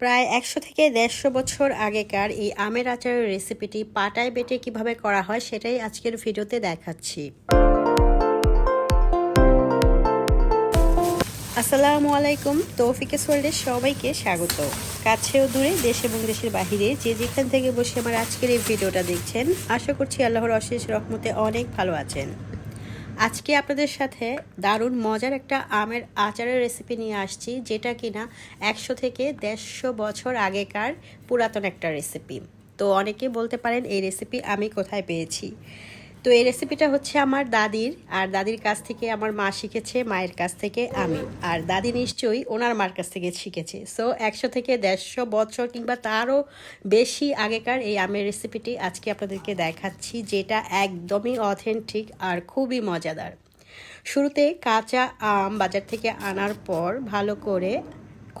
প্রায় একশো থেকে দেড়শো বছর আগেকার এই আমের আচারের রেসিপিটি পাটায় বেটে কীভাবে করা হয় সেটাই আজকের ভিডিওতে দেখাচ্ছি। আসসালামু আলাইকুম, তৌফিকে সোল্ডের সবাইকে স্বাগত। কাছেও দূরে, দেশ এবং দেশের বাহিরে যে যেখান থেকে বসে আমার আজকের এই ভিডিওটা দেখছেন, আশা করছি আল্লাহর অশেষ রহমতে অনেক ভালো আছেন। আজকে আপনাদের সাথে দারুণ মজার একটা আমের আচারের রেসিপি নিয়ে আসছি, যেটা কিনা একশো থেকে দেড়শো বছর আগেকার পুরাতন একটা রেসিপি তো অনেকে বলতে পারেন, এই রেসিপি আমি কোথায় পেয়েছি? তো এই রেসিপিটা হচ্ছে আমার দাদির, আর দাদির কাছ থেকে আমার মা শিখেছে, মায়ের কাছ থেকে আমি। আর দাদি নিশ্চয়ই ওনার মার কাছ থেকে শিখেছে। সো একশো থেকে দেড়শো বছর কিংবা তারও বেশি আগেকার এই আমের রেসিপিটি আজকে আপনাদেরকে দেখাচ্ছি, যেটা একদমই অথেন্টিক আর খুবই মজাদার। শুরুতে কাঁচা আম বাজার থেকে আনার পর ভালো করে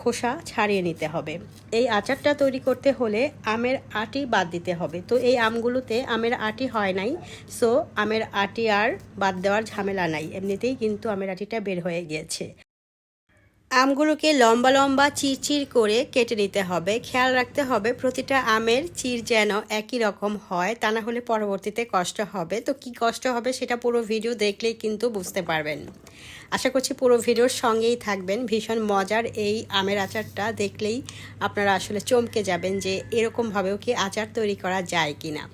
খোসা ছাড়িয়ে নিতে হবে। এই আচারটা তৈরি করতে হলে আমের আটি বাদ দিতে হবে। তো এই আমগুলোতে আমের আটি হয় নাই। সো আমের আটি আর বাদ দেওয়ার ঝামেলা নাই। এমনিতেই কিন্তু আমের আটিটা বের হয়ে গিয়েছে। আমগুলোকে লম্বা লম্বা চিরচির করে কেটে নিতে হবে। খেয়াল রাখতে হবে প্রতিটা আমের চির যেন একই রকম হয়, তা না হলে পরবর্তীতে কষ্ট হবে। তো কি কষ্ট হবে সেটা পুরো ভিডিও দেখলেই কিন্তু বুঝতে পারবেন। আশা করছি পুরো ভিডিওর সঙ্গেই থাকবেন। ভীষণ মজার এই আমের আচারটা দেখলেই আপনারা আসলে চমকে যাবেন যে এরকমভাবেও কি আচার তৈরি করা যায় কি না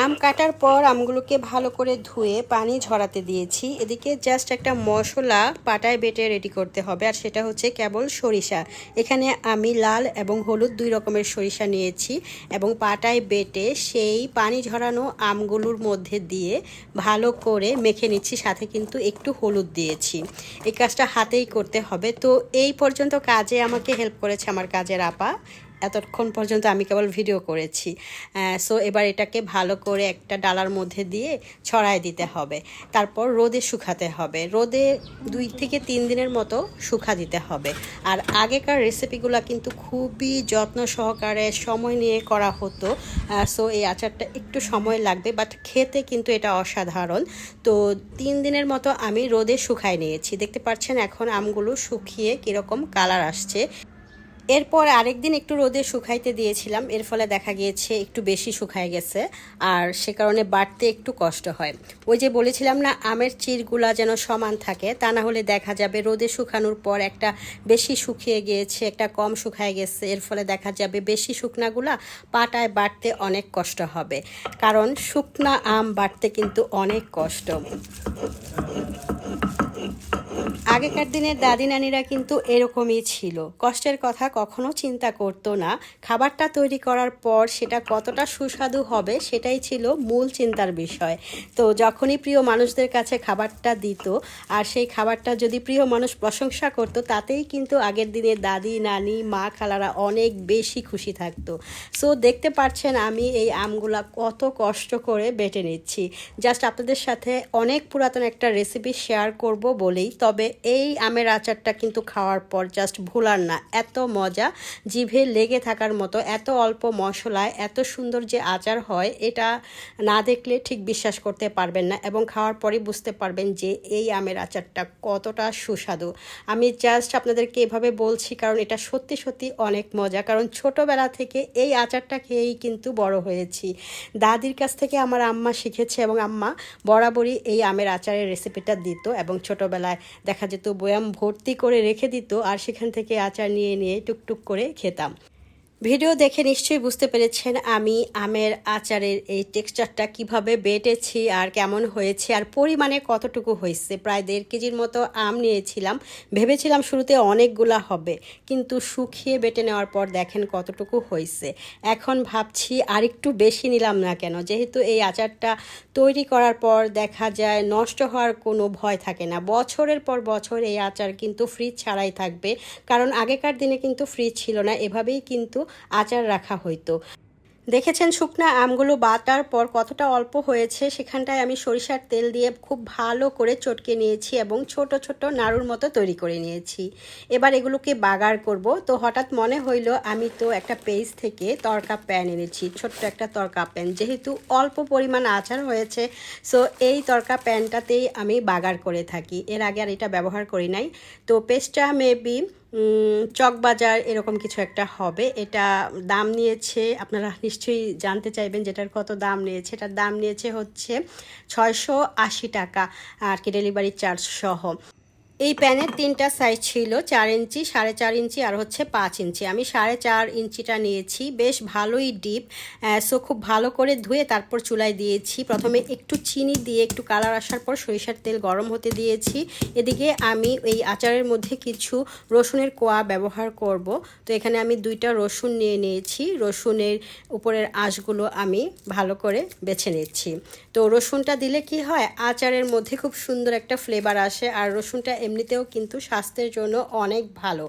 আম কাটার পর আমগুলোকে ভালো করে ধুয়ে পানি ঝরাতে দিয়েছি। এদিকে জাস্ট একটা মশলা পাটায় বেটে রেডি করতে হবে, আর সেটা হচ্ছে কেবল সরিষা। এখানে আমি লাল এবং হলুদ দুই রকমের সরিষা নিয়েছি এবং পাটায় বেটে সেই পানি ঝরানো আমগুলোর মধ্যে দিয়ে ভালো করে মেখে নিচ্ছি, সাথে কিন্তু একটু হলুদ দিয়েছি। এই কাজটা হাতেই করতে হবে। তো এই পর্যন্ত কাজে আমাকে হেল্প করেছে আমার কাজের আপা। এতক্ষণ পর্যন্ত আমি কেবল ভিডিও করেছি। সো এবার এটাকে ভালো করে একটা ডালার মধ্যে দিয়ে ছড়ায় দিতে হবে। তারপর রোদে শুকাতে হবে। রোদে দুই থেকে তিন দিনের মতো শুকা দিতে হবে। আর আগেকার রেসিপিগুলো কিন্তু খুবই যত্ন সহকারে সময় নিয়ে করা হতো। সো এই আচারটা একটু সময় লাগবে বাট খেতে কিন্তু এটা অসাধারণ। তো তিন দিনের মতো আমি রোদে শুকায় নিয়েছি। দেখতে পাচ্ছেন এখন আমগুলো শুকিয়ে কীরকম কালার আসছে। এরপর আরেকদিন একটু রোদে শুকাইতে দিয়েছিলাম, এর ফলে দেখা গিয়েছে একটু বেশি শুকায় গেছে, আর সে কারণে বাড়তে একটু কষ্ট হয়। ওই যে বলেছিলাম না, আমের চিরগুলা যেন সমান থাকে, তা না হলে দেখা যাবে রোদে শুকানোর পর একটা বেশি শুকিয়ে গিয়েছে, একটা কম শুকায় গেছে, এর ফলে দেখা যাবে বেশি শুকনাগুলা পাটায় বাড়তে অনেক কষ্ট হবে। কারণ শুকনা আম বাড়তে কিন্তু অনেক কষ্ট। আগেকার দিনের দাদি নানিরা কিন্তু এরকমই ছিল। কষ্টের কথা কখনো চিন্তা করতো না। খাবারটা তৈরি করার পর সেটা কতটা সুস্বাদু হবে সেটাই ছিল মূল চিন্তার বিষয়। তো যখনই প্রিয় মানুষদের কাছে খাবারটা দিত আর সেই খাবারটা যদি প্রিয় মানুষ প্রশংসা করত, তাতেই কিন্তু আগের দিনের দাদি, নানি, মা, খালারা অনেক বেশি খুশি থাকতো। সো দেখতে পাচ্ছেন আমি এই আমগুলা কত কষ্ট করে বেটে নিচ্ছি। জাস্ট আপনাদের সাথে অনেক পুরাতন একটা রেসিপি শেয়ার করব বলেই। তবে এই আমের আচারটা কিন্তু খাওয়ার পর জাস্ট ভুলার না। এত মজা, জিভে লেগে থাকার মতো, এত অল্প মশলায় এত সুন্দর যে আচার হয়, এটা না দেখলে ঠিক বিশ্বাস করতে পারবেন না এবং খাওয়ার পরই বুঝতে পারবেন যে এই আমের আচারটা কতটা সুস্বাদু। আমি জাস্ট আপনাদেরকে এভাবে বলছি কারণ এটা সত্যি সত্যি অনেক মজা। কারণ ছোটোবেলা থেকে এই আচারটা খেয়েই কিন্তু বড় হয়েছি। দাদির কাছ থেকে আমার আম্মা শিখেছে এবং আম্মা বরাবরই এই আমের আচারের রেসিপিটা দিত এবং ছোটোবেলায় দেখা যেত, বয়াম ভর্তি করে রেখে দিত, আর সেখান থেকে আচার নিয়ে নিয়ে টুকটুক করে খেতাম। ভিডিও দেখে নিশ্চয়ই বুঝতে পেরেছেন আমি আমের আচারের এই টেক্সচারটা কীভাবে বেটেছি আর কেমন হয়েছে আর পরিমাণে কতটুকু হয়েছে। প্রায় দেড় কেজির মতো আম নিয়েছিলাম। ভেবেছিলাম শুরুতে অনেকগুলা হবে, কিন্তু শুকিয়ে বেটে নেওয়ার পর দেখেন কতটুকু হয়েছে। এখন ভাবছি আরেকটু বেশি নিলাম না কেন? যেহেতু এই আচারটা তৈরি করার পর দেখা যায় নষ্ট হওয়ার কোনো ভয় থাকে না। বছরের পর বছর এই আচার কিন্তু ফ্রিজ ছাড়াই থাকবে, কারণ আগেকার দিনে কিন্তু ফ্রিজ ছিল না। এভাবেই কিন্তু আচার রাখা হইতো। দেখেছেন শুকনা আমগুলো বাটার পর কতটা অল্প হয়েছে, সেখানটায় আমি সরিষার তেল দিয়ে খুব ভালো করে চটকে নিয়েছি এবং ছোট ছোট নাড়ুর মতো তৈরি করে নিয়েছি। এবার এগুলোকে বাগার করব। তো হঠাৎ মনে হইল, আমি তো একটা পেজ থেকে তরকা প্যান এনেছি, ছোট্ট একটা তরকা প্যান। যেহেতু অল্প পরিমাণ আচার হয়েছে, সো এই তরকা প্যানটাতেই আমি বাগার করে থাকি। এর আগে আর এটা ব্যবহার করি নাই। তো পেস্টটা মেবি চকবাজার এরকম কিছু একটা হবে। এটা দাম নিয়েছে, আপনারা নিশ্চয়ই জানতে চাইবেন যেটার কত দাম নিয়েছে। এটার দাম নিয়েছে হচ্ছে ছয়শো আশি টাকা আর কি ডেলিভারি চার্জ সহ। এই প্যানের তিনটা সাইজ ছিল, চার ইঞ্চি, সাড়ে চার ইঞ্চি আর হচ্ছে পাঁচ ইঞ্চি। আমি সাড়ে চার ইঞ্চিটা নিয়েছি, বেশ ভালোই ডিপ সো খুব ভালো করে ধুয়ে তারপর চুলায় দিয়েছি। প্রথমে একটু চিনি দিয়ে একটু কালার আসার পর সরিষার তেল গরম হতে দিয়েছি। এদিকে আমি এই আচারের মধ্যে কিছু রসুনের কোয়া ব্যবহার করব। তো এখানে আমি দুইটা রসুন নিয়ে নিয়েছি, রসুনের উপরের আঁশগুলো আমি ভালো করে বেছে নিচ্ছি। তো রসুনটা দিলে কি হয়, আচারের মধ্যে খুব সুন্দর একটা ফ্লেভার আসে আর রসুনটা এমনিতেও কিন্তু স্বাস্থ্যের জন্য অনেক ভালো।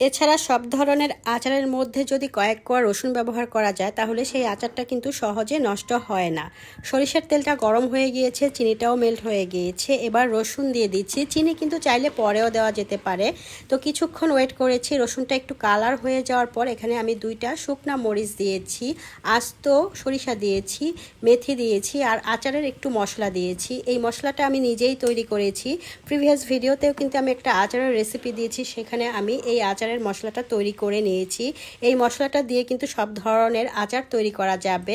এছাড়া সব ধরনের আচারের মধ্যে যদি কয়েক কোয়া রসুন ব্যবহার করা যায়, তাহলে সেই আচারটা কিন্তু সহজে নষ্ট হয় না। সরিষার তেলটা গরম হয়ে গিয়েছে, চিনিটাও মেল্ট হয়ে গিয়েছে। এবার রসুন দিয়ে দিচ্ছি। চিনি কিন্তু চাইলে পরেও দেওয়া যেতে পারে। তো কিছুক্ষণ ওয়েট করেছি। রসুনটা একটু কালার হয়ে যাওয়ার পর এখানে আমি দুইটা শুকনা মরিচ দিয়েছি, আস্ত সরিষা দিয়েছি, মেথি দিয়েছি আর আচারের একটু মশলা দিয়েছি। এই মশলাটা আমি নিজেই তৈরি করেছি। প্রিভিয়াস ভিডিওতেও কিন্তু আমি একটা আচারের রেসিপি দিয়েছি। সেখানে আমি এই আচার আচারের মশলাটা তৈরি করে নিয়েছি। এই মশলাটা দিয়ে কিন্তু সব ধরনের আচার তৈরি করা যাবে।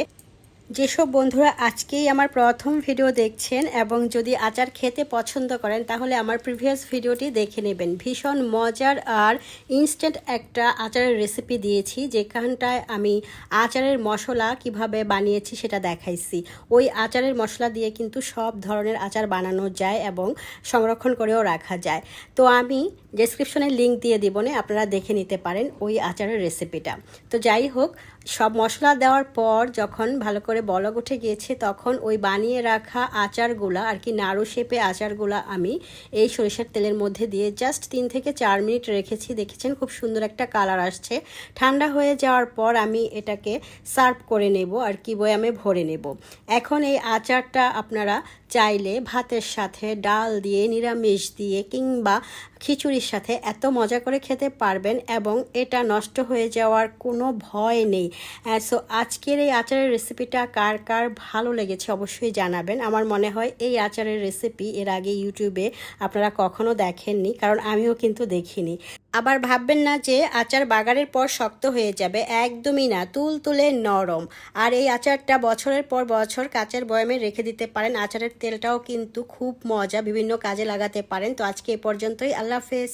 যেসব বন্ধুরা আজকেই আমার প্রথম ভিডিও দেখছেন এবং যদি আচার খেতে পছন্দ করেন, তাহলে আমার প্রিভিয়াস ভিডিওটি দেখে নেবেন। ভীষণ মজার আর ইনস্ট্যান্ট একটা আচারের রেসিপি দিয়েছি, যেখানটায় আমি আচারের মশলা কীভাবে বানিয়েছি সেটা দেখাইছি। ওই আচারের মশলা দিয়ে কিন্তু সব ধরনের আচার বানানো যায় এবং সংরক্ষণ করেও রাখা যায়। তো আমি ডেসক্রিপশনে লিঙ্ক দিয়ে দিব, না আপনারা দেখে নিতে পারেন ওই আচারের রেসিপিটা তো যাই হোক, সব মশলা দেওয়ার পর যখন ভালো করে বলক উঠে গিয়েছে, তখন ওই বানিয়ে রাখা আচারগুলা, আর কি নাড়ু শেপে আচারগুলা আমি এই সরিষার তেলের মধ্যে দিয়ে জাস্ট তিন থেকে চার মিনিট রেখেছি। দেখেছেন খুব সুন্দর একটা কালার আসছে। ঠান্ডা হয়ে যাওয়ার পর আমি এটাকে সার্ভ করে নেব, আর কি বয়ামে ভরে নেব। এখন এই আচারটা আপনারা চাইলে ভাতের সাথে ডাল দিয়ে, নিরামিষ দিয়ে কিংবা খিচুড়ির সাথে এত মজা করে খেতে পারবেন এবং এটা নষ্ট হয়ে যাওয়ার কোনো ভয় নেই। সো আজকের এই আচারের রেসিপিটা কার কার ভালো লেগেছে অবশ্যই জানাবেন। আমার মনে হয় এই আচারের রেসিপি এর আগে ইউটিউবে আপনারা কখনো দেখেননি, কারণ আমিও কিন্তু দেখিনি। আবার ভাববেন না যে আচার বাগারের পর শক্ত হয়ে যাবে, একদমই না। তুল তুলে নরম। আর এই আচারটা বছরের পর বছর কাচের বয়মে রেখে দিতে পারেন। আচারের তেলটাও কিন্তু খুব মজা, বিভিন্ন কাজে লাগাতে পারেন। তো আজকে এ পর্যন্তই। আল্লাহ হাফেজ।